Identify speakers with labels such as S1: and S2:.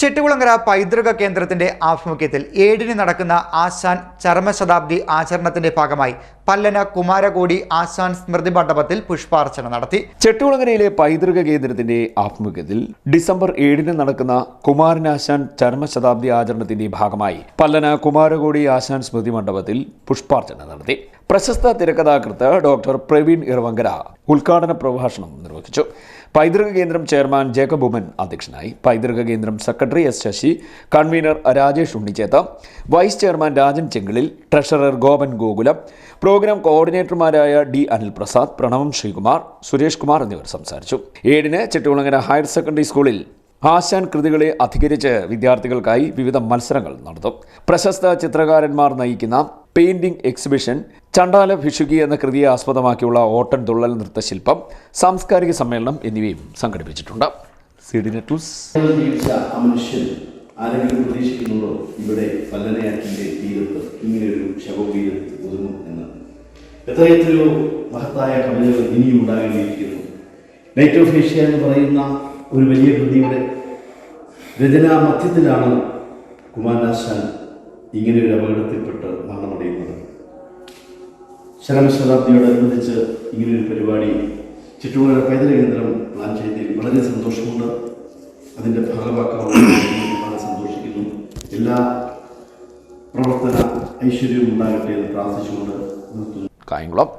S1: ചെട്ടുകുളങ്ങര പൈതൃക കേന്ദ്രത്തിന്റെ ആഭിമുഖ്യത്തിൽ ഏഴിന് നടക്കുന്ന ആശാൻ ചരമശതാബ്ദി ആചരണത്തിന്റെ ഭാഗമായി പല്ലന കുമാരകോടി ആശാൻ സ്മൃതി മണ്ഡപത്തിൽ പുഷ്പാർച്ചന നടത്തി.
S2: ചെട്ടുകുളങ്ങരയിലെ പൈതൃക കേന്ദ്രത്തിന്റെ ആഭിമുഖ്യത്തിൽ ഡിസംബർ ഏഴിന് നടക്കുന്ന കുമാരനാശാൻ ചരമശതാബ്ദി ആചരണത്തിന്റെ ഭാഗമായി പല്ലന കുമാരകോടി ആശാൻ സ്മൃതി മണ്ഡപത്തിൽ പുഷ്പാർച്ചന നടത്തി. പ്രശസ്ത തിരക്കഥാകൃത്ത് ഡോക്ടർ പ്രവീൺ ഇറവങ്കര ഉദ്ഘാടന പ്രഭാഷണം നിർവഹിച്ചു. പൈതൃക കേന്ദ്രം ചെയർമാൻ ജേക്കബ് ഉമൻ അധ്യക്ഷനായി. പൈതൃക കേന്ദ്രം secretary S Sasi convener Rajesh Unnichetha vice chairman Rajan ചെങ്കിളിൽ treasurer Gopan Gokulam programme കോർഡിനേറ്റർമാരായ ഡി അനിൽ പ്രസാദ് പ്രണവം ശ്രീകുമാർ സുരേഷ് കുമാർ എന്നിവർ സംസാരിച്ചു. ഏഴിന് ചെട്ടുകുളങ്ങര ഹയർ സെക്കൻഡറി സ്കൂളിൽ ആശാൻ കൃതികളെ അധികരിച്ച് വിദ്യാർത്ഥികൾക്കായി വിവിധ മത്സരങ്ങൾ നടത്തും. പ്രശസ്ത ചിത്രകാരന്മാർ നയിക്കുന്ന പെയിന്റിംഗ് എക്സിബിഷൻ ചണ്ടാല ഭിഷുകി എന്ന കൃതിയെ ആസ്പദമാക്കിയുള്ള ഓട്ടൻ തുള്ളൽ നൃത്തശില്പം സാംസ്കാരിക സമ്മേളനം എന്നിവയും സംഘടിപ്പിച്ചിട്ടുണ്ട്.
S3: സിഡി നെറ്റൂസ് മനുഷ്യൻ ആരെങ്കിലും പ്രതീക്ഷിക്കുന്നുണ്ടോ ഇവിടെ പല്ലനയാറ്റിന്റെ തീരത്ത് ഇങ്ങനെയൊരു ശവവീരം ഒതുങ്ങും എന്ന്. എത്രയെത്രയോ മഹത്തായ കവിതകൾ ഇനിയും ഉണ്ടാകേണ്ടിയിരിക്കുന്നു. നൈറ്റ് ഓഫ് ഏഷ്യ എന്ന് പറയുന്ന ഒരു വലിയ കൃതിയുടെ രചനാ മധ്യത്തിലാണ് കുമാരനാശാൻ ഇങ്ങനെ ഒരു അപകടത്തിൽപ്പെട്ട് മരണമടയുന്നത്. ശരമശതാബ്ദിയോടനുബന്ധിച്ച് ഇങ്ങനൊരു പരിപാടി ചുറ്റുമുള്ള പൈതൃക കേന്ദ്രം പ്ലാൻ ചെയ്തതിൽ വളരെ സന്തോഷമുണ്ട്. അതിന്റെ ഭാഗമാക്കാൻ വളരെ സന്തോഷിക്കുന്നു. എല്ലാ പ്രവർത്തന ഐശ്വര്യവും ഉണ്ടാകട്ടെ എന്ന് പ്രാർത്ഥിച്ചുകൊണ്ട് നിർത്തുന്നു.
S2: കായംകുളം.